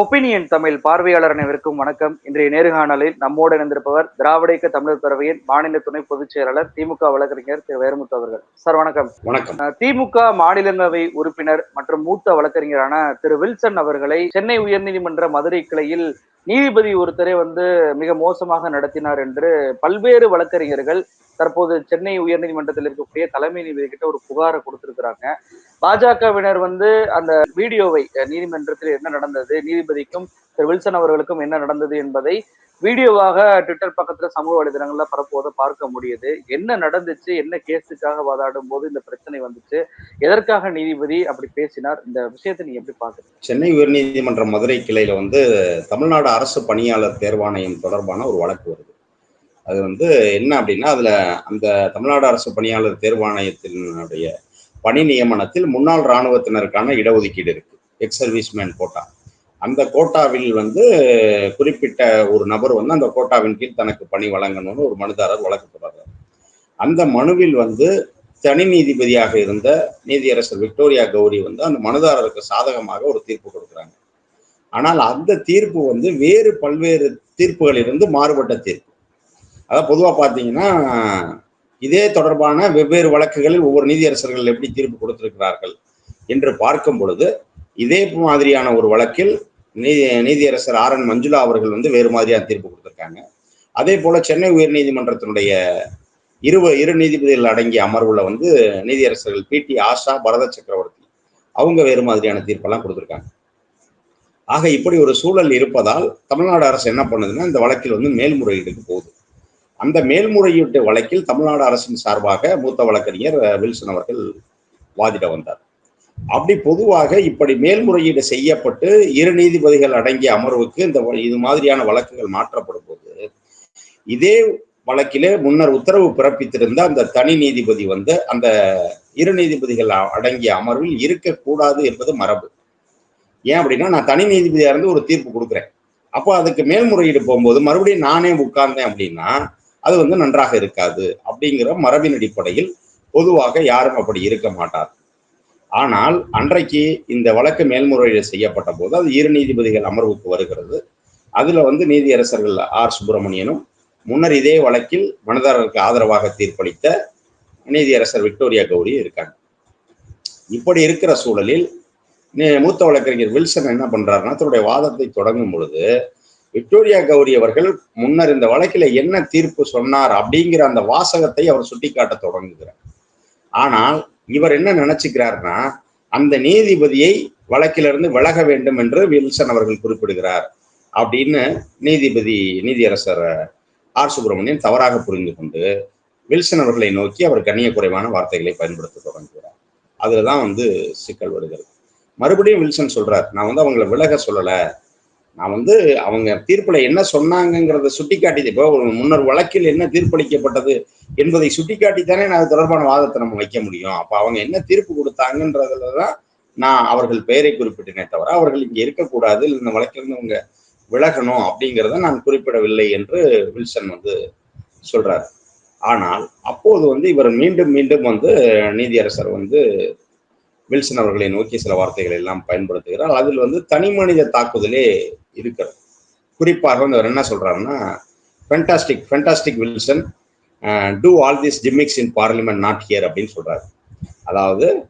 Opinion Tamil பார்வையாளர் அனைவருக்கும் வணக்கம். இன்றைய நேர்காணலில் நம்மோடு இணைந்திருப்பவர் திராவிட இயக்க தமிழர் பேரவையின் மாநில துணை பொதுச் செயலாளர் திமுக வழக்கறிஞர் திரு வேறுமுத்து அவர்கள். சார் வணக்கம். வணக்கம். திமுக மாநிலங்களவை உறுப்பினர் மற்றும் மூத்த வழக்கறிஞரான திரு வில்சன் அவர்களை சென்னை உயர்நீதிமன்ற மதுரை கிளையில் நீதிபதி ஒருத்தரே வந்து மிக மோசமாக நடத்தினார் என்று பல்வேறு வழக்கறிஞர்கள் தற்போது சென்னை உயர்நீதிமன்றத்தில் இருக்கக்கூடிய தலைமை நீதிபதி கிட்ட ஒரு புகாரை கொடுத்திருக்கிறாங்க. பாஜகவினர் வந்து அந்த வீடியோவை நீதிமன்றத்தில் என்ன நடந்தது நீதிபதிக்கும் திரு வில்சன் அவர்களுக்கும் என்ன நடந்தது என்பதை வீடியோவாக ட்விட்டர் பக்கத்துல சமூக வலைதளங்கள்ல பரப்புவதை பார்க்க முடியுது. என்ன நடந்துச்சு என்ன கேஸுக்காக வாதாடும் போது இந்த பிரச்சனை வந்துச்சு எதற்காக நீதிபதி அப்படி பேசினார் இந்த விஷயத்தை நீங்க எப்படி பாக்குறீங்க சென்னை உயர்நீதிமன்ற மதுரை கிளையில வந்து தமிழ்நாடு அரசு பணியாளர் தேர்வாணையம் தொடர்பான ஒரு வழக்கு வருது. அது வந்து என்ன அப்படின்னா அதுல அந்த தமிழ்நாடு அரசு பணியாளர் தேர்வாணையத்தினுடைய பணி நியமனத்தில் முன்னாள் இராணுவத்தினருக்கான இடஒதுக்கீடு இருக்கு. எக்ஸ் சர்வீஸ்மேன் கோட்டா அந்த கோட்டாவில் வந்து குறிப்பிட்ட ஒரு நபர் வந்து அந்த கோட்டாவின் கீழ் தனக்கு பணி வழங்கணும்னு ஒரு மனுதாரர் வழக்கு அந்த மனுவில் வந்து தனி நீதிபதியாக இருந்த நீதியரசர் விக்டோரியா கௌரி வந்து அந்த மனுதாரருக்கு சாதகமாக ஒரு தீர்ப்பு கொடுக்குறாங்க. ஆனால் அந்த தீர்ப்பு வந்து வேறு பல்வேறு தீர்ப்புகளிலிருந்து மாறுபட்ட தீர்ப்பு. அதாவது பொதுவாக பார்த்தீங்கன்னா இதே தொடர்பான வெவ்வேறு வழக்குகளில் ஒவ்வொரு நீதியரசர்கள் எப்படி தீர்ப்பு கொடுத்திருக்கிறார்கள் என்று பார்க்கும் பொழுது இதே மாதிரியான ஒரு வழக்கில் நீதி நீதியரசர் ஆர் என் மஞ்சுளா அவர்கள் வந்து வேறு மாதிரியான தீர்ப்பு கொடுத்துருக்காங்க. அதே போல சென்னை உயர்நீதிமன்றத்தினுடைய இரு இரு நீதிபதிகள் அடங்கிய அமர்வுல வந்து நீதியரசர்கள் பி டி ஆஷா பரத சக்கரவர்த்தி அவங்க வேறு மாதிரியான தீர்ப்பெல்லாம் கொடுத்துருக்காங்க. ஆக இப்படி ஒரு சூழல் இருப்பதால் தமிழ்நாடு அரசு என்ன பண்ணுதுன்னா இந்த வழக்கில் வந்து மேல்முறையீடுக்கு போகுது. அந்த மேல்முறையீட்டு வழக்கில் தமிழ்நாடு அரசின் சார்பாக மூத்த வழக்கறிஞர் வில்சன் அவர்கள் வாதிட வந்தார். அப்படி பொதுவாக இப்படி மேல்முறையீடு செய்யப்பட்டு இரு நீதிபதிகள் அடங்கிய அமர்வுக்கு இந்த இது மாதிரியான வழக்குகள் மாற்றப்படும் போது இதே வழக்கிலே முன்னர் உத்தரவு பிறப்பித்திருந்த அந்த தனி நீதிபதி வந்து அந்த இரு நீதிபதிகள் அடங்கிய அமர்வில் இருக்கக்கூடாது என்பது மரபு. ஏன் அப்படின்னா நான் தனி நீதிபதியா இருந்து ஒரு தீர்ப்பு கொடுக்குறேன். அப்போ அதுக்கு மேல்முறையீடு போகும்போது மறுபடியும் நானே உட்கார்ந்தேன் அப்படின்னா அது வந்து நன்றாக இருக்காது அப்படிங்கிற மரபின் அடிப்படையில் பொதுவாக யாரும் அப்படி இருக்க மாட்டார் ஆனால் அன்றைக்கு இந்த வழக்கு மேல்முறையீடு செய்யப்பட்ட போது அது இரு நீதிபதிகள் அமர்வுக்கு வருகிறது. அதுல வந்து நீதியரசர்கள் ஆர். சுப்பிரமணியனும் முன்னர் இதே வழக்கில் மனதாரருக்கு ஆதரவாக தீர்ப்பளித்த நீதியரசர் விக்டோரியா கௌரி இருக்காங்க. இப்படி இருக்கிற சூழலில் மூத்த வழக்கறிஞர் வில்சன் என்ன பண்றாருன்னா தன்னுடைய வாதத்தை தொடங்கும் பொழுது விக்டோரியா கௌரி அவர்கள் முன்னர் இந்த வழக்கில் என்ன தீர்ப்பு சொன்னார் அப்படிங்கிற அந்த வாசகத்தை அவர் சுட்டிக்காட்ட தொடங்குகிறார். ஆனால் இவர் என்ன நினைச்சுக்கிறார்னா அந்த நீதிபதியை வழக்கிலிருந்து விலக வேண்டும் என்று வில்சன் அவர்கள் குறிப்பிடுகிறார் அப்படின்னு நீதிபதி நீதியரசர் ஆர் சுப்பிரமணியன் தவறாக புரிந்து கொண்டு வில்சன் அவர்களை நோக்கி அவர் கண்ணிய குறைவான வார்த்தைகளை பயன்படுத்த தொடங்குகிறார். அதுலதான் வந்து சிக்கல் வருகிறது. மறுபடியும் வில்சன் சொல்றார் நான் வந்து அவங்கள விலக சொல்லலை நான் வந்து அவங்க தீர்ப்புல என்ன சொன்னாங்கங்கிறத சுட்டிக்காட்டி இப்போ முன்னர் வழக்கில் என்ன தீர்ப்பளிக்கப்பட்டது என்பதை சுட்டிக்காட்டித்தானே நான் அது தொடர்பான வாதத்தை நம்ம வைக்க முடியும். அப்ப அவங்க என்ன தீர்ப்பு கொடுத்தாங்கன்றதுல தான் நான் அவர்கள் பெயரை குறிப்பிட்டேனே தவிர அவர்கள் இங்கே இருக்கக்கூடாது இல்லை இந்த வழக்கிலிருந்து அவங்க விலகணும் அப்படிங்கிறத நான் குறிப்பிடவில்லை என்று வில்சன் வந்து சொல்றார். ஆனால் அப்போது வந்து இவர் மீண்டும் மீண்டும் வந்து நீதியரசர் வந்து வில்சன் அவர்களை நோக்கி சில வார்த்தைகள் எல்லாம் பயன்படுத்துகிறார். அதில் வந்து தனி மனித தாக்குதலே இருக்கிறது. குறிப்பாக வந்து அவர் என்ன சொல்றாருன்னா fantastic fantastic Wilson do all this gimmicks in parliament not here அப்படின்னு சொல்றாரு. அதாவது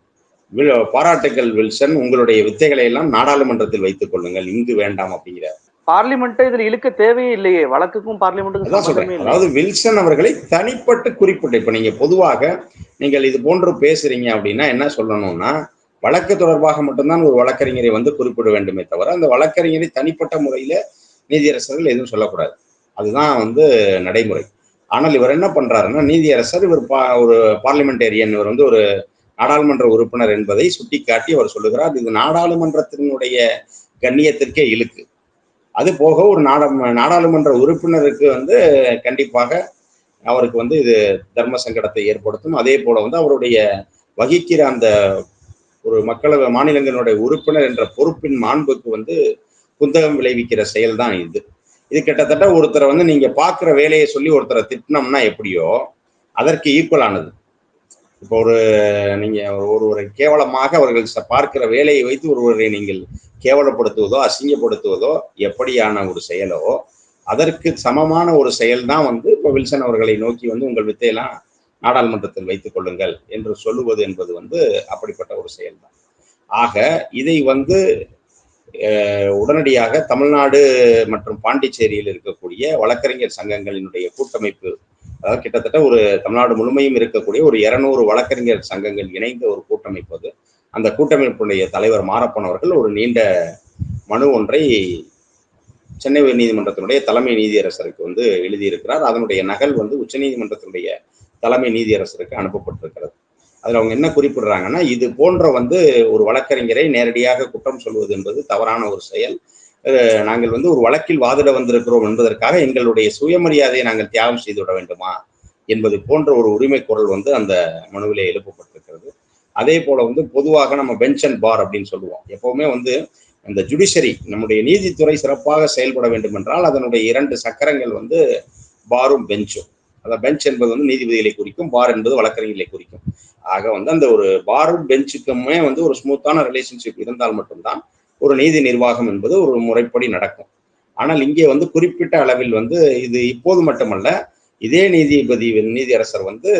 வில்- பாராட்டுக்கள் வில்சன் உங்களுடைய வித்தைகளை எல்லாம் நாடாளுமன்றத்தில் வைத்துக் கொள்ளுங்கள் இங்கு வேண்டாம் அப்படிங்கிற பார்லிமெண்ட்டை இதுல இழுக்க தேவையே இல்லையே. வழக்குக்கும் பார்லிமெண்ட்டுக்கும் அதாவது வில்சன் அவர்களை தனிப்பட்டு குறிப்பிட்டு இப்ப நீங்க பொதுவாக நீங்கள் இது போன்று பேசுறீங்க அப்படின்னா என்ன சொல்லணும்னா வழக்கு தொடர்பாக மட்டும்தான் ஒரு வழக்கறிஞரை வந்து குறிப்பிட வேண்டுமே தவிர அந்த வழக்கறிஞரை தனிப்பட்ட முறையில நீதியரசர்கள் எதுவும் சொல்லக்கூடாது. அதுதான் வந்து நடைமுறை. ஆனால் இவர் என்ன பண்றாருன்னா நீதியரசர் இவர் பா- ஒரு பார்லிமெண்டேரியன் இவர் வந்து ஒரு நாடாளுமன்ற உறுப்பினர் என்பதை சுட்டிக்காட்டி அவர் சொல்லுகிறார். இது நாடாளுமன்றத்தினுடைய கண்ணியத்திற்கே இழுக்கு. அது போக ஒரு நாடா நாடாளுமன்ற உறுப்பினருக்கு வந்து கண்டிப்பாக அவருக்கு வந்து இது தர்ம சங்கடத்தை ஏற்படுத்தும். அதே போல வந்து அவருடைய வகிக்கிற அந்த ஒரு மக்களவை மாநிலங்களுடைய உறுப்பினர் என்ற பொறுப்பின் மாண்புக்கு வந்து குந்தகம் விளைவிக்கிற செயல் தான் இது. இது கிட்டத்தட்ட ஒருத்தரை வந்து நீங்க பார்க்குற வேலையை சொல்லி ஒருத்தரை திட்டினோம்னா எப்படியோ அதற்கு ஈக்குவலானது இப்போ ஒரு நீங்க ஒருவரை கேவலமாக அவர்கள் பார்க்கிற வேலையை வைத்து ஒருவரை நீங்கள் கேவலப்படுத்துவதோ அசிங்கப்படுத்துவதோ எப்படியான ஒரு செயலோ அதற்கு சமமான ஒரு செயல் தான் வந்து இப்போ வில்சன் அவர்களை நோக்கி வந்து உங்கள் வித்தையெல்லாம் நாடாளுமன்றத்தில் வைத்துக் கொள்ளுங்கள் என்று சொல்லுவது என்பது வந்து அப்படிப்பட்ட ஒரு செயல் தான் ஆக இதை வந்து உடனடியாக தமிழ்நாடு மற்றும் பாண்டிச்சேரியில் இருக்கக்கூடிய வழக்கறிஞர் சங்கங்களினுடைய கூட்டமைப்பு அதாவது கிட்டத்தட்ட ஒரு தமிழ்நாடு முழுமையும் இருக்கக்கூடிய ஒரு இருநூறு வழக்கறிஞர் சங்கங்கள் இணைந்த ஒரு கூட்டமைப்பு அது. அந்த கூட்டமைப்புடைய தலைவர் மாரப்பன் அவர்கள் ஒரு நீண்ட மனு ஒன்றை சென்னை உயர்நீதிமன்றத்தினுடைய தலைமை நீதியரசருக்கு வந்து எழுதியிருக்கிறார். அதனுடைய நகல் வந்து உச்சநீதிமன்றத்தினுடைய தலைமை நீதியரசருக்கு அனுப்பப்பட்டிருக்கிறது. அதில் அவங்க என்ன குறிப்பிடுறாங்கன்னா இது போன்ற வந்து ஒரு வழக்கறிஞரை நேரடியாக குற்றம் சொல்வது என்பது தவறான ஒரு செயல். நாங்கள் வந்து ஒரு வழக்கில் வாதிட வந்திருக்கிறோம் என்பதற்காக எங்களுடைய சுயமரியாதையை நாங்கள் தியாகம் செய்து விட வேண்டுமா என்பது போன்ற ஒரு உரிமை குரல் வந்து அந்த மனுவிலே எழுப்பப்பட்டிருக்கிறது. அதே போல வந்து பொதுவாக நம்ம பெஞ்ச் அண்ட் பார் அப்படின்னு சொல்லுவோம். எப்பவுமே வந்து இந்த ஜுடிஷரி நம்முடைய நீதித்துறை சிறப்பாக செயல்பட வேண்டும் என்றால் அதனுடைய இரண்டு சக்கரங்கள் வந்து பாரும் பெஞ்சும் அந்த பெஞ்ச் என்பது வந்து நீதிபதிகளை குறிக்கும் பார் என்பது வழக்கறிஞர்களை குறிக்கும். ஆக வந்து அந்த ஒரு பாரும் பெஞ்சுக்குமே வந்து ஒரு ஸ்மூத்தான ரிலேஷன்ஷிப் இருந்தால் மட்டும்தான் ஒரு நீதி நிர்வாகம் என்பது ஒரு முறைப்படி நடக்கும். ஆனால் இங்கே வந்து குறிப்பிட்ட அளவில் வந்து இது இப்போது மட்டுமல்ல இதே நீதிபதி நீதியரசர் வந்து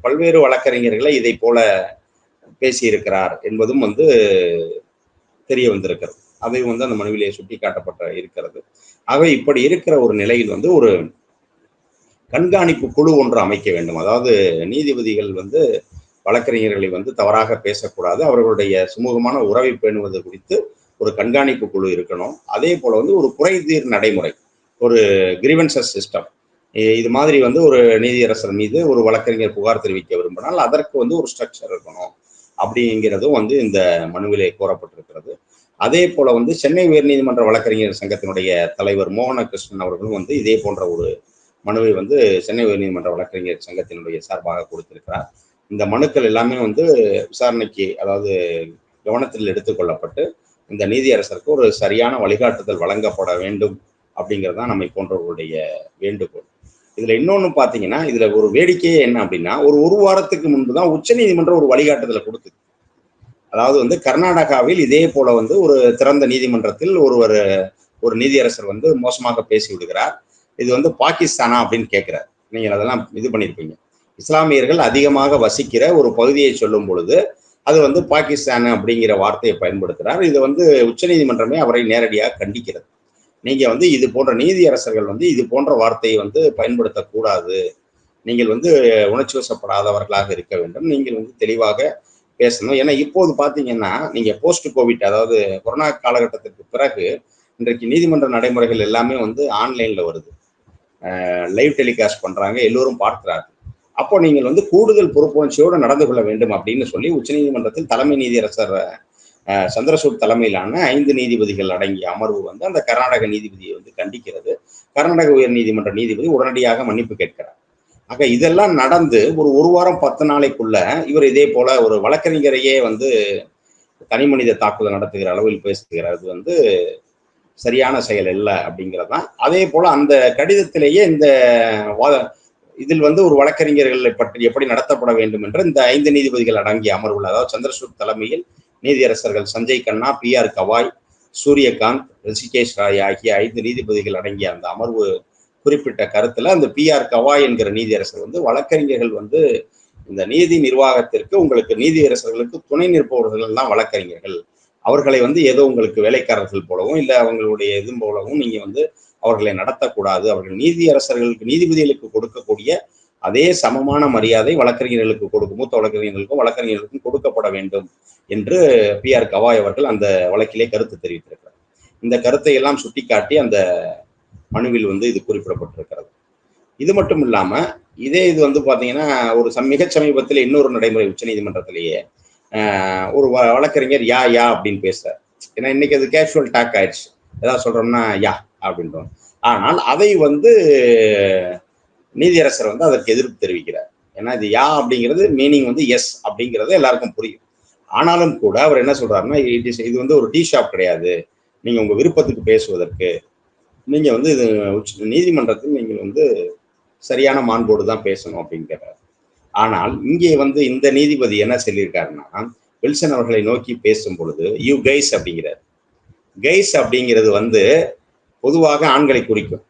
பல்வேறு வழக்கறிஞர்களை இதை போல பேசியிருக்கிறார் என்பதும் வந்து தெரிய வந்திருக்கிறது. அதையும் வந்து அந்த மனுவிலே சுட்டி காட்டப்பட்ட இருக்கிறது. ஆகவே இப்படி இருக்கிற ஒரு நிலையில் வந்து ஒரு கண்காணிப்பு குழு ஒன்று அமைக்க வேண்டும். அதாவது நீதிபதிகள் வந்து வழக்கறிஞர்களை வந்து தவறாக பேசக்கூடாது. அவர்களுடைய சுமூகமான உறவை பேணுவது குறித்து ஒரு கண்காணிப்பு குழு இருக்கணும். அதே போல வந்து ஒரு குறைதீர் நடைமுறை ஒரு கிரீவன்சஸ் சிஸ்டம் இது மாதிரி வந்து ஒரு நீதியரசர் மீது ஒரு வழக்கறிஞர் புகார் தெரிவிக்க விரும்பினால் அதற்கு வந்து ஒரு ஸ்ட்ரக்சர் இருக்கணும் அப்படிங்கிறதும் வந்து இந்த மனுவிலே கோரப்பட்டிருக்கிறது. அதே போல வந்து சென்னை உயர்நீதிமன்ற வழக்கறிஞர் சங்கத்தினுடைய தலைவர் மோகனகிருஷ்ணன் அவர்களும் வந்து இதே போன்ற ஒரு மனுவை வந்து சென்னை உயர்நீதிமன்ற வழக்கறிஞர் சங்கத்தினுடைய சார்பாக கொடுத்திருக்கிறார். இந்த மனுக்கள் எல்லாமே வந்து விசாரணைக்கு அதாவது கவனத்தில் எடுத்துக்கொள்ளப்பட்டு இந்த நீதியரசருக்கு ஒரு சரியான வழிகாட்டுதல் வழங்கப்பட வேண்டும் அப்படிங்கிறது தான் நம்மை போன்றவர்களுடைய வேண்டுகோள். இதுல இன்னொன்னு பாத்தீங்கன்னா இதுல ஒரு வேடிக்கையே என்ன அப்படின்னா ஒரு ஒரு வாரத்துக்கு முன்பு தான் உச்சநீதிமன்றம் ஒரு வழிகாட்டுதலை கொடுத்தது. அதாவது வந்து கர்நாடகாவில் இதே போல வந்து ஒரு திறந்த நீதிமன்றத்தில் ஒருவர் ஒரு நீதியரசர் வந்து மோசமாக பேசி விடுகிறார் இது வந்து பாகிஸ்தானா அப்படின்னு கேட்கிறார் நீங்கள் அதெல்லாம் இது பண்ணியிருப்பீங்க இஸ்லாமியர்கள் அதிகமாக வசிக்கிற ஒரு பகுதியை சொல்லும் பொழுது அது வந்து பாகிஸ்தான் அப்படிங்கிற வார்த்தையை பயன்படுத்துறார். இது வந்து உச்சநீதிமன்றமே அவரை நேரடியாக கண்டிக்கிறது. நீங்கள் வந்து இது போன்ற நீதியரசர்கள் வந்து இது போன்ற வார்த்தையை வந்து பயன்படுத்தக்கூடாது. நீங்கள் வந்து உணர்ச்சி வசப்படாதவர்களாக இருக்க வேண்டும். நீங்கள் வந்து தெளிவாக பேசணும். ஏன்னா இப்போது பார்த்தீங்கன்னா நீங்கள் போஸ்ட் கோவிட் அதாவது கொரோனா காலகட்டத்திற்கு பிறகு இன்றைக்கு நீதிமன்ற நடைமுறைகள் எல்லாமே வந்து ஆன்லைனில் வருது. லைவ் டெலிகாஸ்ட் பண்ணுறாங்க எல்லோரும் பார்க்கிறார்கள். அப்போ நீங்கள் வந்து கூடுதல் பொறுப்புணர்ச்சியோடு நடந்து கொள்ள வேண்டும் அப்படின்னு சொல்லி உச்சநீதிமன்றத்தில் தலைமை நீதியரசர் சந்திரசூட் தலைமையிலான ஐந்து நீதிபதிகள் அடங்கிய அமர்வு வந்து அந்த கர்நாடக நீதிபதியை வந்து கண்டிக்கிறது. கர்நாடக உயர் நீதிமன்ற நீதிபதி உடனடியாக மன்னிப்பு கேட்கிறார். ஆக இதெல்லாம் நடந்து ஒரு ஒரு வாரம் பத்து நாளைக்குள்ள இவர் இதே போல ஒரு வழக்கறிஞரையே வந்து தனி மனித தாக்குதல் நடத்துகிற அளவில் பேசுகிறார் அது வந்து சரியான செயல் இல்லை அப்படிங்கிறதான். அதே போல அந்த கடிதத்திலேயே இந்த இதில் வந்து ஒரு வழக்கறிஞர்களை பற்றி எப்படி நடத்தப்பட வேண்டும் என்று இந்த ஐந்து நீதிபதிகள் அடங்கிய அமர்வுள்ள அதாவது சந்திரசூட் தலைமையில் நீதியரசர்கள் சஞ்சய் கண்ணா பி ஆர் கவாய் சூரியகாந்த் ரிஷிகேஷ் ராய் ஆகிய ஐந்து நீதிபதிகள் அடங்கிய அந்த அமர்வு குறிப்பிட்ட கருத்துல அந்த பி ஆர் கவாய் என்கிற நீதியரசர் வந்து வழக்கறிஞர்கள் வந்து இந்த நீதி நிர்வாகத்திற்கு உங்களுக்கு நீதியரசர்களுக்கு துணை நிற்பவர்கள் தான் வழக்கறிஞர்கள். அவர்களை வந்து ஏதோ உங்களுக்கு வேலைக்காரர்கள் போலவும் இல்லை அவங்களுடைய இது போலவும் நீங்க வந்து அவர்களை நடத்தக்கூடாது. அவர்கள் நீதியரசர்களுக்கு நீதிபதிகளுக்கு கொடுக்கக்கூடிய அதே சமமான மரியாதை வழக்கறிஞர்களுக்கு கொடுக்கும் மூத்த வழக்கறிஞர்களுக்கும் வழக்கறிஞர்களுக்கும் கொடுக்கப்பட வேண்டும் என்று பி ஆர் கவாய் அவர்கள் அந்த வழக்கிலே கருத்து தெரிவித்திருக்கிறார். இந்த கருத்தை எல்லாம் சுட்டிக்காட்டி அந்த மனுவில் வந்து இது குறிப்பிடப்பட்டிருக்கிறது. இது மட்டும் இல்லாம இதே இது வந்து பாத்தீங்கன்னா ஒரு சம் மிக சமீபத்தில் இன்னொரு நடைமுறை உச்சநீதிமன்றத்திலேயே ஒரு வழக்கறிஞர் யா யா அப்படின்னு பேசுறார். ஏன்னா இன்னைக்கு அது கேஷுவல் டாக் ஆயிடுச்சு. ஏதாவது சொல்றோம்னா யா. அப்படின்றோம். ஆனால் அதை வந்து நீதியரசர் வந்து அதற்கு எதிர்ப்பு தெரிவிக்கிறார். ஏன்னா இது யா அப்படிங்கிறது மீனிங் வந்து எஸ் அப்படிங்கிறது எல்லாருக்கும் புரியும். ஆனாலும் கூட அவர் என்ன சொல்றாருன்னா இட் இஸ் இது வந்து ஒரு டீ ஷாப் கிடையாது. நீங்க உங்க விருப்பத்துக்கு பேசுவதற்கு நீங்க வந்து இது நீதிமன்றத்தில் நீங்கள் வந்து சரியான மாண்போடு தான் பேசணும் அப்படிங்கிறார் ஆனால் இங்கே வந்து இந்த நீதிபதி என்ன சொல்லியிருக்காருன்னா வில்சன் அவர்களை நோக்கி பேசும் பொழுது யூ கைஸ் அப்படிங்கிறார். கைஸ் அப்படிங்கிறது வந்து பொதுவாக ஆண்களை குறிக்கும்.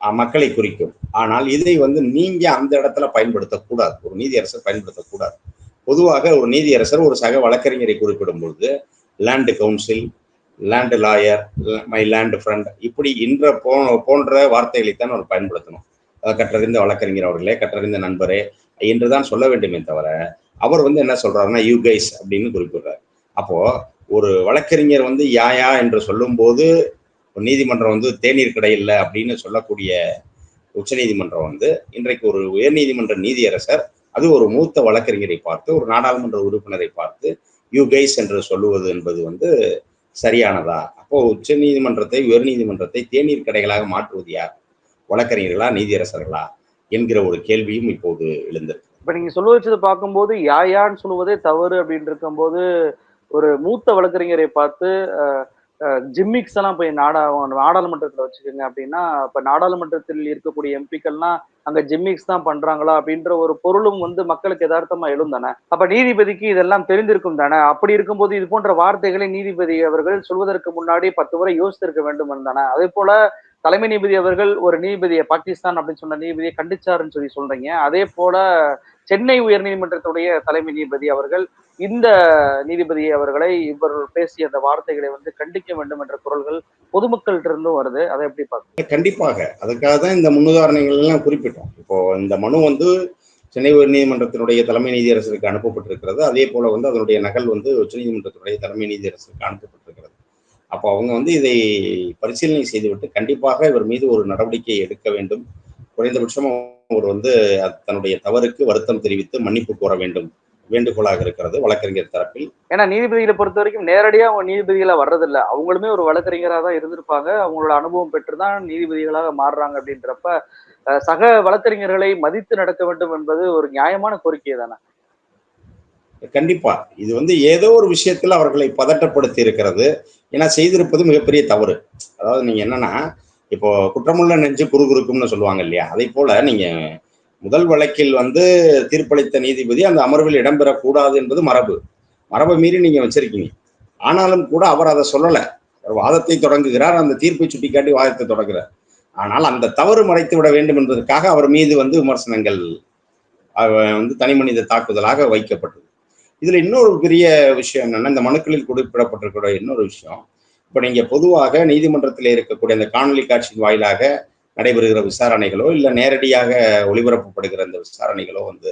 மக்களை குறிக்கும். ஆனால் இதை வந்து நீங்க அந்த இடத்துல பயன்படுத்தக்கூடாது. ஒரு நீதியரசர் பயன்படுத்தக்கூடாது. பொதுவாக ஒரு நீதியரசர் ஒரு சக வழக்கறிஞரை குறிப்பிடும் பொழுது learned counsel learned lawyer my learned friend இப்படி இன்ற போ போன்ற வார்த்தைகளைத்தான் அவர் பயன்படுத்தணும். கற்றறிந்த வழக்கறிஞர் அவர்களே கற்றறிந்த நண்பரே என்றுதான் சொல்ல வேண்டுமே தவிர அவர் வந்து என்ன சொல்றாருன்னா யூ கைஸ் அப்படின்னு குறிப்பிடுறாரு. அப்போ ஒரு வழக்கறிஞர் வந்து யாயா என்று சொல்லும்போது ஒரு நீதிமன்றம் வந்து தேநீர் கடை இல்லை அப்படின்னு சொல்லக்கூடிய உச்சநீதிமன்றம் வந்து இன்றைக்கு ஒரு உயர்நீதிமன்ற நீதியரசர் அது ஒரு மூத்த வழக்கறிஞரை பார்த்து ஒரு நாடாளுமன்ற உறுப்பினரை பார்த்து யூ கைஸ் என்று சொல்லுவது என்பது வந்து சரியானதா? அப்போ உச்ச நீதிமன்றத்தை உயர்நீதிமன்றத்தை தேநீர் கடைகளாக மாற்றுவது யார்? வழக்கறிஞர்களா நீதியரசர்களா? என்கிற ஒரு கேள்வியும் இப்போது எழுந்திருக்கு. இப்ப நீங்க சொல்ல வச்சது பார்க்கும்போது யாயான்னு சொல்லுவதே தவறு அப்படின்னு இருக்கும்போது ஒரு மூத்த வழக்கறிஞரை பார்த்து ஜிம்மிக்ஸ் எல்லாம் போய் நாடா நாடாளுமன்றத்துல வச்சுக்கோங்க அப்படின்னா இப்ப நாடாளுமன்றத்தில் இருக்கக்கூடிய எம்பிக்கள்லாம் அங்க ஜிம்மிக்ஸ் தான் பண்றாங்களா அப்படின்ற ஒரு பொருளும் வந்து மக்களுக்கு யதார்த்தமா எழும் தானே. அப்ப நீதிபதிக்கு இதெல்லாம் தெரிந்திருக்கும் தானே. அப்படி இருக்கும்போது இது போன்ற வார்த்தைகளை நீதிபதி அவர்கள் சொல்வதற்கு முன்னாடி பத்து முறை யோசித்திருக்க வேண்டும் தானே. அதே போல தலைமை நீதிபதி அவர்கள் ஒரு நீதிபதியை பாகிஸ்தான் அப்படின்னு சொன்ன நீதிபதியை கண்டிச்சாருன்னு சொல்லி சொல்றீங்க. அதே போல சென்னை உயர்நீதிமன்றத்துடைய தலைமை நீதிபதி அவர்கள் இந்த நீதிபதி அவர்களை இவர் பேசிய அந்த வார்த்தைகளை வந்து கண்டிக்க வேண்டும் என்ற குரல்கள் பொதுமக்கள்கிட்ட இருந்தும் வருது. அதை எப்படி பார்க்க கண்டிப்பாக. அதுக்காக தான் இந்த முன்னுதாரணங்கள் எல்லாம் குறிப்பிட்டோம். இப்போ இந்த மனு வந்து சென்னை உயர்நீதிமன்றத்தினுடைய தலைமை நீதியரசருக்கு அனுப்பப்பட்டிருக்கிறது. அதே போல வந்து அதனுடைய நகல் வந்து உச்சநீதிமன்றத்தினுடைய தலைமை நீதியரசருக்கு அனுப்பப்பட்டிருக்கிறது. அப்போ அவங்க வந்து இதை பரிசீலனை செய்துவிட்டு கண்டிப்பாக இவர் மீது ஒரு நடவடிக்கை எடுக்க வேண்டும். குறைந்தபட்சம் அவர் வந்து தன்னுடைய தவறுக்கு வருத்தம் தெரிவித்து மன்னிப்பு கோர வேண்டும். வேண்டுகோளாக இருக்கிறது. வழக்கறிஞர் தரப்பில். ஏன்னா நீதிபதிகளை பொறுத்த வரைக்கும் நேரடியா அவங்க நீதிபதிகளா வர்றதில்ல. அவங்களுமே ஒரு வழக்கறிஞராக தான் இருந்திருப்பாங்க. அவங்களோட அனுபவம் பெற்றுதான் நீதிபதிகளாக மாறுறாங்க அப்படின்றப்ப சக வழக்கறிஞர்களை மதித்து நடக்க வேண்டும் என்பது ஒரு நியாயமான கோரிக்கை தானே? கண்டிப்பா. இது வந்து ஏதோ ஒரு விஷயத்துல அவர்களை பதட்டப்படுத்தி இருக்கிறது. ஏன்னா செய்திருப்பது மிகப்பெரிய தவறு. அதாவது நீங்க என்னன்னா இப்போ குற்றமுள்ள நெஞ்சு குறுகுறுக்கும்னு சொல்லுவாங்க இல்லையா? அதை போல நீங்க முதல் வழக்கில் வந்து தீர்ப்பளித்த நீதிபதி அந்த அமர்வில் இடம்பெறக்கூடாது என்பது மரபு. மரபை மீறி நீங்க வச்சிருக்கீங்க. ஆனாலும் கூட அவர் அதை சொல்லல. வாதத்தை தொடங்குகிறார் அந்த தீர்ப்பை சுட்டிக்காட்டி வாதத்தை தொடங்குகிறார் ஆனால் அந்த தவறு மறைத்து விட வேண்டும் என்பதற்காக அவர் மீது வந்து விமர்சனங்கள் வந்து தனி மனித தாக்குதலாக வைக்கப்பட்டது. இதுல இன்னொரு பெரிய விஷயம் என்னன்னா இந்த மனுக்களில் குறிப்பிடப்பட்டிருக்கிற இன்னொரு விஷயம் இப்போ நீங்கள் பொதுவாக நீதிமன்றத்தில் இருக்கக்கூடிய அந்த காணொலி காட்சியின் வாயிலாக நடைபெறுகிற விசாரணைகளோ இல்லை நேரடியாக ஒளிபரப்பப்படுகிற அந்த விசாரணைகளோ வந்து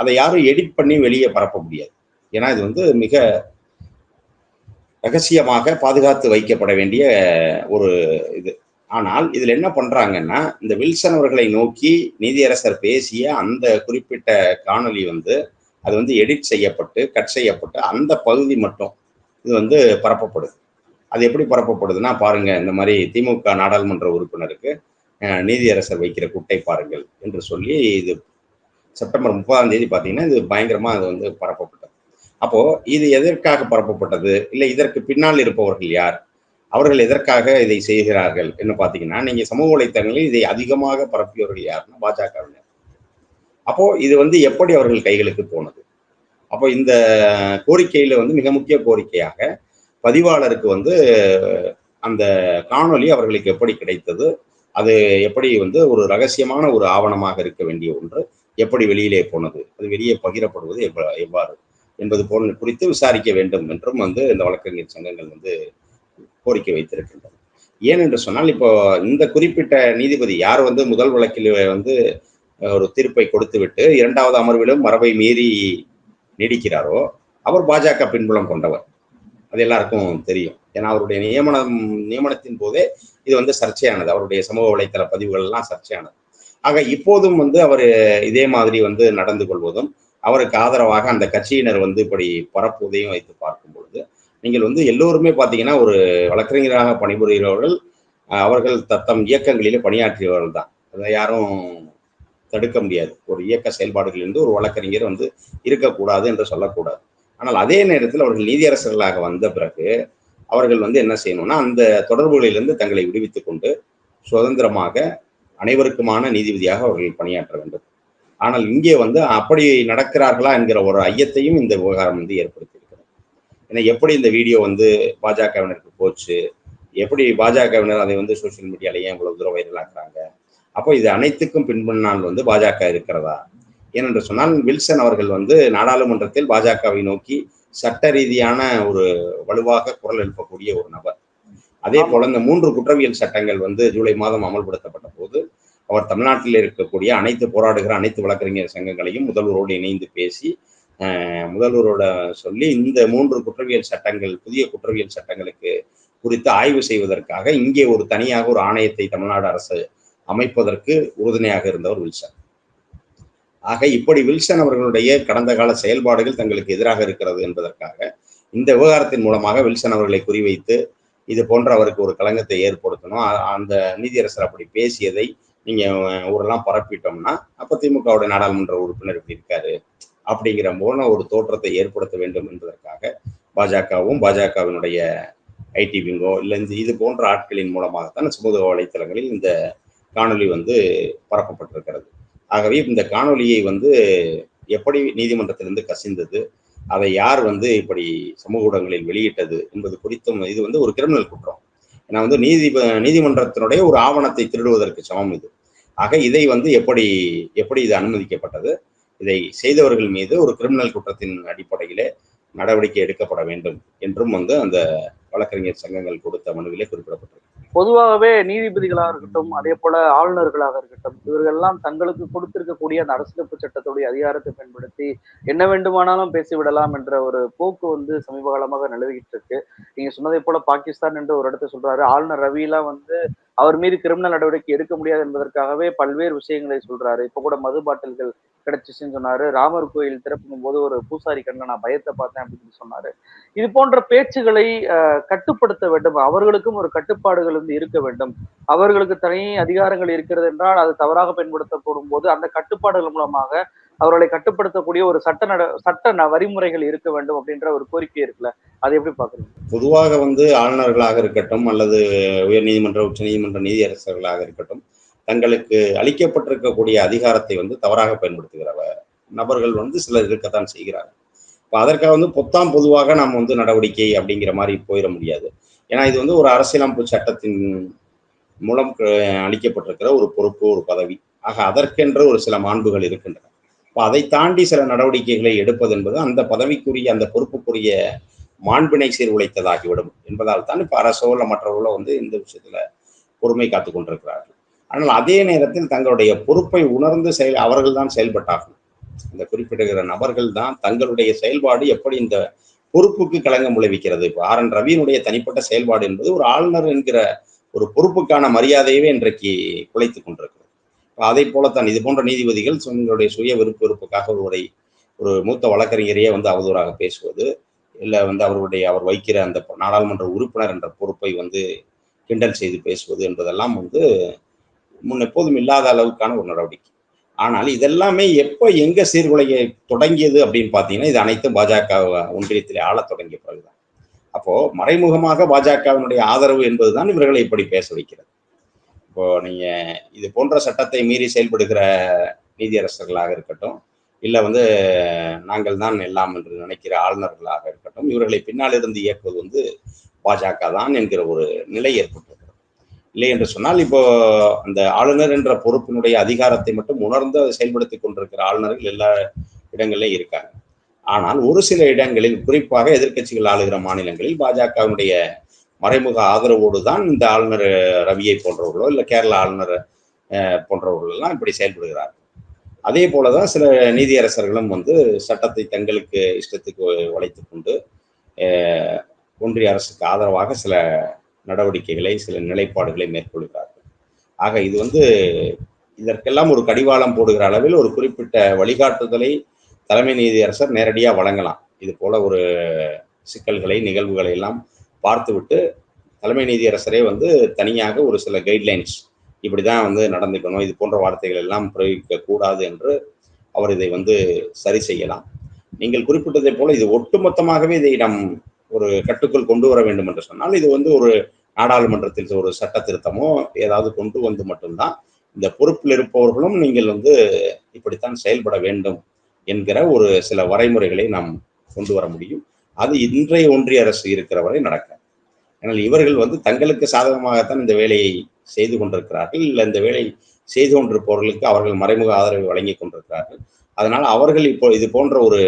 அதை யாரும் எடிட் பண்ணி வெளியே பரப்ப முடியாது. ஏன்னா இது வந்து மிக ரகசியமாக பாதுகாத்து வைக்கப்பட வேண்டிய ஒரு இது. ஆனால் இதில் என்ன பண்ணுறாங்கன்னா இந்த வில்சன் அவர்களை நோக்கி நீதியரசர் பேசிய அந்த குறிப்பிட்ட காணொலி வந்து அது வந்து எடிட் செய்யப்பட்டு கட் செய்யப்பட்டு அந்த பகுதி மட்டும் இது வந்து பரப்பப்படுது. அது எப்படி பரப்பப்படுதுன்னா பாருங்க இந்த மாதிரி திமுக நாடாளுமன்ற உறுப்பினருக்கு நீதியரசர் வைக்கிற குட்டை பாருங்கள் என்று சொல்லி இது செப்டம்பர் முப்பதாம் தேதி பார்த்தீங்கன்னா இது பயங்கரமாக அது வந்து பரப்பப்பட்டது. அப்போ இது எதற்காக பரப்பப்பட்டது? இல்லை இதற்கு பின்னால் இருப்பவர்கள் யார்? அவர்கள் எதற்காக இதை செய்கிறார்கள் என்று பார்த்தீங்கன்னா நீங்கள் சமூக வலைத்தளங்களில் இதை அதிகமாக பரப்பியவர்கள் யாருன்னா பாஜகவினர். அப்போ இது வந்து எப்படி அவர்கள் கைகளுக்கு போனது? அப்போ இந்த கோரிக்கையில வந்து மிக முக்கிய கோரிக்கையாக பதிவாளருக்கு வந்து அந்த காணொளி அவர்களுக்கு எப்படி கிடைத்தது அது எப்படி வந்து ஒரு ரகசியமான ஒரு ஆவணமாக இருக்க வேண்டிய ஒன்று எப்படி வெளியிலே போனது அது வெளியே பகிரப்படுவது எவ்வாறு என்பது போன்ற குறித்து விசாரிக்க வேண்டும் என்றும் வந்து இந்த வழக்கறிஞர் சங்கங்கள் வந்து கோரிக்கை வைத்திருக்கின்றன. ஏனென்று சொன்னால் இப்போ இந்த குறிப்பிட்ட நீதிபதி யார் வந்து முதல் வழக்கில் வந்து ஒரு தீர்ப்பை கொடுத்துவிட்டு இரண்டாவது அமர்விலும் மரபை மீறி நீடிக்கிறாரோ அவர் பாஜக பின்புலம் கொண்டவர். அது எல்லாருக்கும் தெரியும். ஏன்னா அவருடைய நியமனம் நியமனத்தின் போதே இது வந்து சர்ச்சையானது. அவருடைய சமூக வலைத்தள பதிவுகள் எல்லாம் சர்ச்சையானது. ஆக இப்போதும் வந்து அவர் இதே மாதிரி வந்து நடந்து கொள்வதும் அவருக்கு ஆதரவாக அந்த கட்சியினர் வந்து இப்படி பரப்புவதையும் வைத்து பார்க்கும் பொழுது நீங்கள் வந்து எல்லோருமே பார்த்தீங்கன்னா ஒரு வழக்கறிஞராக பணிபுரிகிறவர்கள் அவர்கள் தத்தம் இயக்கங்களிலே பணியாற்றியவர்கள் தான். அதை யாரும் தடுக்க முடியாது. ஒரு இயக்க செயல்பாடுகளிலிருந்து ஒரு வழக்கறிஞர் வந்து இருக்கக்கூடாது என்று சொல்லக்கூடாது. ஆனால் அதே நேரத்தில் அவர்கள் நீதியரசர்களாக வந்த பிறகு அவர்கள் வந்து என்ன செய்யணும்னா அந்த தொடர்புகளிலிருந்து தங்களை விடுவித்துக் கொண்டு சுதந்திரமாக அனைவருக்குமான நீதிபதியாக அவர்கள் பணியாற்ற வேண்டும். ஆனால் இங்கே வந்து அப்படி நடக்கிறார்களா என்கிற ஒரு ஐயத்தையும் இந்த விவகாரம் வந்து ஏற்படுத்தியிருக்கிறது. ஏன்னா எப்படி இந்த வீடியோ வந்து பாஜகவினருக்கு போச்சு எப்படி பாஜகவினர் அதை வந்து சோசியல் மீடியால ஏன் இவ்வளவு தூரம் வைரல் ஆக்குறாங்க அப்போ இது அனைத்துக்கும் பின்புனால் வந்து பாஜக இருக்கிறதா? ஏனென்று சொன்னால் வில்சன் அவர்கள் வந்து நாடாளுமன்றத்தில் பாஜகவை நோக்கி சட்ட ரீதியான ஒரு வலுவாக குரல் எழுப்பக்கூடிய ஒரு நபர். அதே போல இந்த மூன்று குற்றவியல் சட்டங்கள் வந்து ஜூலை மாதம் அமல்படுத்தப்பட்ட போது அவர் தமிழ்நாட்டில் இருக்கக்கூடிய அனைத்து போராடுகிற அனைத்து வழக்கறிஞர் சங்கங்களையும் முதல்வரோடு இணைந்து பேசி முதல்வரோட சொல்லி இந்த மூன்று குற்றவியல் சட்டங்கள் புதிய குற்றவியல் சட்டங்களுக்கு குறித்து ஆய்வு செய்வதற்காக இங்கே ஒரு தனியாக ஒரு ஆணையத்தை தமிழ்நாடு அரசு அமைப்பதற்கு உறுதுணையாக இருந்தவர் வில்சன். ஆக இப்படி வில்சன் அவர்களுடைய கடந்த கால செயல்பாடுகள் தங்களுக்கு எதிராக இருக்கிறது என்பதற்காக இந்த விவகாரத்தின் மூலமாக வில்சன் அவர்களை குறிவைத்து இது போன்ற அவருக்கு ஒரு களங்கத்தை ஏற்படுத்தணும். அந்த நீதியரசர் அப்படி பேசியதை நீங்க ஊரெல்லாம் பரப்பிட்டோம்னா அப்ப திமுகவுடைய நாடாளுமன்ற உறுப்பினர் இப்படி இருக்காரு அப்படிங்கிற போன ஒரு தோற்றத்தை ஏற்படுத்த வேண்டும் என்பதற்காக பாஜகவும் பாஜகவினுடைய ஐடி விங்கோ இல்லை இந்த இது போன்ற ஆட்களின் மூலமாகத்தான் சமூக வலைத்தளங்களில் இந்த காணொளி வந்து பரப்பப்பட்டிருக்கிறது. ஆகவே இந்த காணொலியை வந்து எப்படி நீதிமன்றத்திலிருந்து கசிந்தது அதை யார் வந்து இப்படி சமூக ஊடகங்களில் வெளியிட்டது என்பது குறித்தும் இது வந்து ஒரு கிரிமினல் குற்றம். ஏன்னா வந்து நீதி நீதிமன்றத்தினுடைய ஒரு ஆவணத்தை திருடுவதற்கு சமம் இது. ஆக இதை வந்து எப்படி எப்படி இது அனுமதிக்கப்பட்டது? இதை செய்தவர்கள் மீது ஒரு கிரிமினல் குற்றத்தின் அடிப்படையிலே நடவடிக்கை எடுக்கப்பட வேண்டும் என்றும் வந்து அந்த வழக்கறிஞர் சங்கங்கள் கொடுத்த மனுவிலே குறிப்பிடப்பட்டிருக்கு. பொதுவாகவே நீதிபதிகளாக இருக்கட்டும் அதே போல ஆளுநர்களாக இருக்கட்டும் இவர்கள்லாம் தங்களுக்கு கொடுத்திருக்கக்கூடிய அந்த அரசியலமைப்பு சட்டத்துடைய அதிகாரத்தை பயன்படுத்தி என்ன வேண்டுமானாலும் பேசிவிடலாம் என்ற ஒரு போக்கு வந்து சமீப காலமாக நிலவிக்கிட்டு இருக்கு. நீங்க சொன்னதை போல பாகிஸ்தான் என்று ஒரு இடத்த சொல்றாரு. ஆளுநர் ரவிலாம் வந்து அவர் மீது கிரிமினல் நடவடிக்கை எடுக்க முடியாது என்பதற்காகவே பல்வேறு விஷயங்களை சொல்றாரு. இப்ப கூட மது பாட்டில்கள் கிடைச்சிச்சுன்னு சொன்னாரு. ராமர் கோயில் திறப்பும் போது ஒரு பூசாரி கண்ணில் நான் பயத்தை பார்த்தேன் அப்படின்னு சொன்னாரு. இது போன்ற பேச்சுகளை அஹ், கட்டுப்படுத்த வேண்டும். அவர்களுக்கும் ஒரு கட்டுப்பாடுகள் வந்து இருக்க வேண்டும். அவர்களுக்கு தனி அதிகாரங்கள் இருக்கிறது என்றால் அது தவறாக பயன்படுத்தப்படும் போது அந்த கட்டுப்பாடுகள் மூலமாக அவர்களை கட்டுப்படுத்தக்கூடிய ஒரு சட்ட நட சட்ட ந- வரிமுறைகள் இருக்க வேண்டும் அப்படின்ற ஒரு கோரிக்கை இருக்குல்ல? அதை எப்படி பாக்குறீங்க பொதுவாக வந்து ஆளுநர்களாக இருக்கட்டும் அல்லது உயர்நீதிமன்ற உச்சநீதிமன்ற நீதியரசர்களாக இருக்கட்டும் தங்களுக்கு அளிக்கப்பட்டிருக்கக்கூடிய அதிகாரத்தை வந்து தவறாக பயன்படுத்துகிறவ நபர்கள் வந்து சிலர் இருக்கத்தான் செய்கிறார்கள் இப்போ அதற்காக வந்து பொத்தாம் பொதுவாக நாம் வந்து நடவடிக்கை அப்படிங்கிற மாதிரி போயிட முடியாது. ஏன்னா இது வந்து ஒரு அரசியலமைப்பு சட்டத்தின் மூலம் அளிக்கப்பட்டிருக்கிற ஒரு பொறுப்பு ஒரு பதவி. ஆக அதற்கென்று ஒரு சில மாண்புகள் இருக்கின்றன. இப்போ அதை தாண்டி சில நடவடிக்கைகளை எடுப்பது என்பது அந்த பதவிக்குரிய அந்த பொறுப்புக்குரிய மாண்பினை சீர்குலைத்ததாகிவிடும் என்பதால் தான் இப்போ அரசோ இல்லை மற்றவர்களோ வந்து இந்த விஷயத்தில் பொறுமை காத்து கொண்டிருக்கிறார்கள். ஆனால் அதே நேரத்தில் தங்களுடைய பொறுப்பை உணர்ந்து செயல் அவர்கள் தான் செயல்பட்டார்கள். இந்த குறிப்பிடுகிற நபர்கள் தான் தங்களுடைய செயல்பாடு எப்படி இந்த பொறுப்புக்கு களங்கம் விளைவிக்கிறது இப்போ ஆர் என் ரவியினுடைய தனிப்பட்ட செயல்பாடு என்பது ஒரு ஆளுநர் என்கிற ஒரு பொறுப்புக்கான மரியாதையவே இன்றைக்கு குலைத்து கொண்டிருக்கிறது. அதை போலத்தான் இது போன்ற நீதிபதிகள் உங்களுடைய சுய விருப்ப வெறுப்புக்காக ஒருவரை ஒரு மூத்த வழக்கறிஞரையே வந்து அவதூறாக பேசுவது இல்லை வந்து அவருடைய அவர் வைக்கிற அந்த நாடாளுமன்ற உறுப்பினர் என்ற பொறுப்பை வந்து கிண்டல் செய்து பேசுவது என்பதெல்லாம் வந்து முன் எப்போதும் இல்லாத அளவுக்கான ஒரு நடவடிக்கை. ஆனால் இதெல்லாமே எப்போ எங்கே சீர்குலைய தொடங்கியது அப்படின்னு பார்த்தீங்கன்னா இது அனைத்தும் பாஜக ஒன்றியத்தில் ஆளத் தொடங்கிய பிறகுதான். அப்போ மறைமுகமாக பாஜகவினுடைய ஆதரவு என்பதுதான் இவர்களை இப்படி பேச வைக்கிறது. இப்போ நீங்க இது போன்ற சட்டத்தை மீறி செயல்படுகிற நீதியரசர்களாக இருக்கட்டும் இல்லை வந்து நாங்கள் தான் எல்லாம் என்று நினைக்கிற ஆளுநர்களாக இருக்கட்டும் இவர்களை பின்னால் இருந்து இயக்குவது வந்து பாஜக தான் என்கிற ஒரு நிலை ஏற்பட்டிருக்கிறது. இல்லை என்று சொன்னால் இப்போ அந்த ஆளுநர் என்ற பொறுப்பினுடைய அதிகாரத்தை மட்டும் உணர்ந்து அதை செயல்படுத்தி கொண்டிருக்கிற ஆளுநர்கள் எல்லா இடங்களிலும் இருக்காங்க. ஆனால் ஒரு சில இடங்களில் குறிப்பாக எதிர்க்கட்சிகள் ஆளுகிற மாநிலங்களில் பாஜகவினுடைய மறைமுக ஆதரவோடு தான் இந்த ஆளுநர் ரவியை போன்றவர்களோ இல்லை கேரள ஆளுநர் போன்றவர்களெல்லாம் இப்படி செயல்படுகிறார்கள். அதே போலதான் சில நீதியரசர்களும் வந்து சட்டத்தை தங்களுக்கு இஷ்டத்துக்கு வளைத்து கொண்டு ஒன்றிய அரசுக்கு ஆதரவாக சில நடவடிக்கைகளை சில நிலைப்பாடுகளை மேற்கொள்கிறார்கள். ஆக இது வந்து இதற்கெல்லாம் ஒரு கடிவாளம் போடுகிற அளவில் ஒரு குறிப்பிட்ட வழிகாட்டுதலை தலைமை நீதியரசர் நேரடியாக வழங்கலாம். இது போல ஒரு சிக்கல்களை நிகழ்வுகளை எல்லாம் பார்த்துவிட்டு தலைமை நீதியரசரே வந்து தனியாக ஒரு சில கைட்லைன்ஸ் இப்படிதான் வந்து நடந்துக்கணும் இது போன்ற வார்த்தைகள் எல்லாம் பிரயோகிக்க கூடாது என்று அவர் இதை வந்து சரி செய்யலாம். நீங்கள் குறிப்பிட்டதை போல இது ஒட்டுமொத்தமாகவே இதை நாம் ஒரு கட்டுக்குள் கொண்டு வர வேண்டும் என்று சொன்னால் இது வந்து ஒரு நாடாளுமன்றத்தில் ஒரு சட்ட திருத்தமோ ஏதாவது கொண்டு வந்து மட்டும்தான் இந்த பொறுப்பில் இருப்பவர்களும் நீங்கள் வந்து இப்படித்தான் செயல்பட வேண்டும் என்கிற ஒரு சில வரைமுறைகளை நாம் கொண்டு வர முடியும். அது இன்றைய ஒன்றிய அரசு இருக்கிற வரை நடக்கும். ஆனால் இவர்கள் வந்து தங்களுக்கு சாதகமாகத்தான் இந்த வேலையை செய்து கொண்டிருக்கிறார்கள். இல்லை இந்த வேலை செய்து கொண்டிருப்பவர்களுக்கு அவர்கள் மறைமுக ஆதரவை வழங்கி கொண்டிருக்கிறார்கள். அதனால் அவர்கள் இப்போ இது போன்ற ஒரு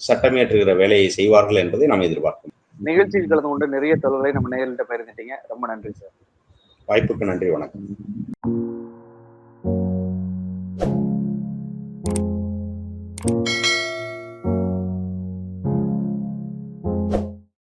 சட்டமேற்றுகிற வேலையை செய்வார்கள் என்பதை நாம் எதிர்பார்க்கிறோம். நிகழ்ச்சியில் கலந்து கொண்டு நிறைய தொழில்களை நம்ம நேரில் பயிருந்துட்டீங்க ரொம்ப நன்றி சார். வாய்ப்புக்கு நன்றி வணக்கம்.